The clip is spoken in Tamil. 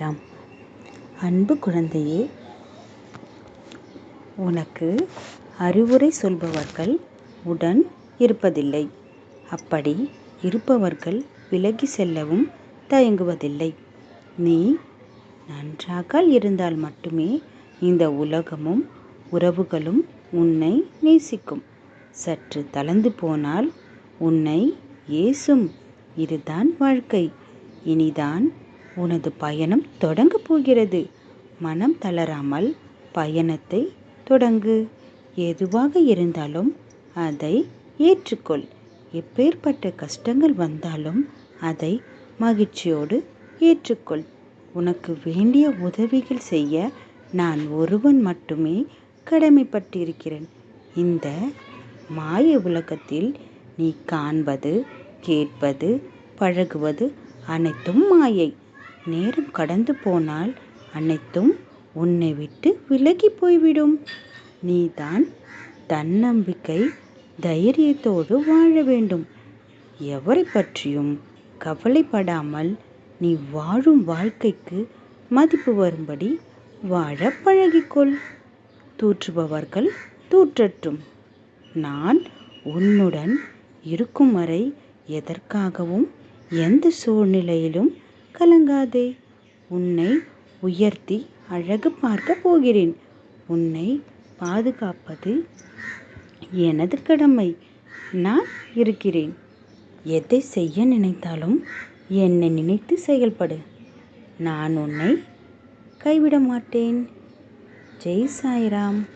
சாய்ராம் அன்பு குழந்தையே உனக்கு அறிவுரை சொல்பவர்கள் உடன் இருப்பதில்லை. அப்படி இருப்பவர்கள் விலகி செல்லவும் தயங்குவதில்லை. நீ நன்றாக இருந்தால் மட்டுமே இந்த உலகமும் உறவுகளும் உன்னை நேசிக்கும். சற்று தளர்ந்து போனால் உன்னை ஏசும். இதுதான் வாழ்க்கை. இனிதான் உனது பயணம் தொடங்கப் போகிறது. மனம் தளராமல் பயணத்தை தொடங்கு. எதுவாக இருந்தாலும் அதை ஏற்றுக்கொள். எப்பேற்பட்ட கஷ்டங்கள் வந்தாலும் அதை மகிழ்ச்சியோடு ஏற்றுக்கொள். உனக்கு வேண்டிய உதவிகள் செய்ய நான் ஒருவன் மட்டுமே கடமைப்பட்டிருக்கிறேன். இந்த மாய உலகத்தில் நீ காண்பது கேட்பது பழகுவது அனைத்தும் மாயை. நேரம் கடந்து போனால் அனைத்தும் உன்னை விட்டு விலகி போய்விடும். நீதான் தன்னம்பிக்கை தைரியத்தோடு வாழ வேண்டும். எவரை பற்றியும் கவலைப்படாமல் நீ வாழும் வாழ்க்கைக்கு மதிப்பு வரும்படி வாழ பழகிக்கொள். தூற்றுபவர்கள் தூற்றட்டும் நான் உன்னுடன் இருக்கும் வரை எதற்காகவும் எந்த சூழ்நிலையிலும் கலங்காதே. உன்னை உயர்த்தி அழகு பார்க்க போகிறேன். உன்னை பாதுகாப்பது எனது கடமை. நான் இருக்கிறேன். எதை செய்ய நினைத்தாலும் என்னை நினைத்து செயல்படு. நான் உன்னை கைவிட மாட்டேன். ஜெய் சாய்ராம்.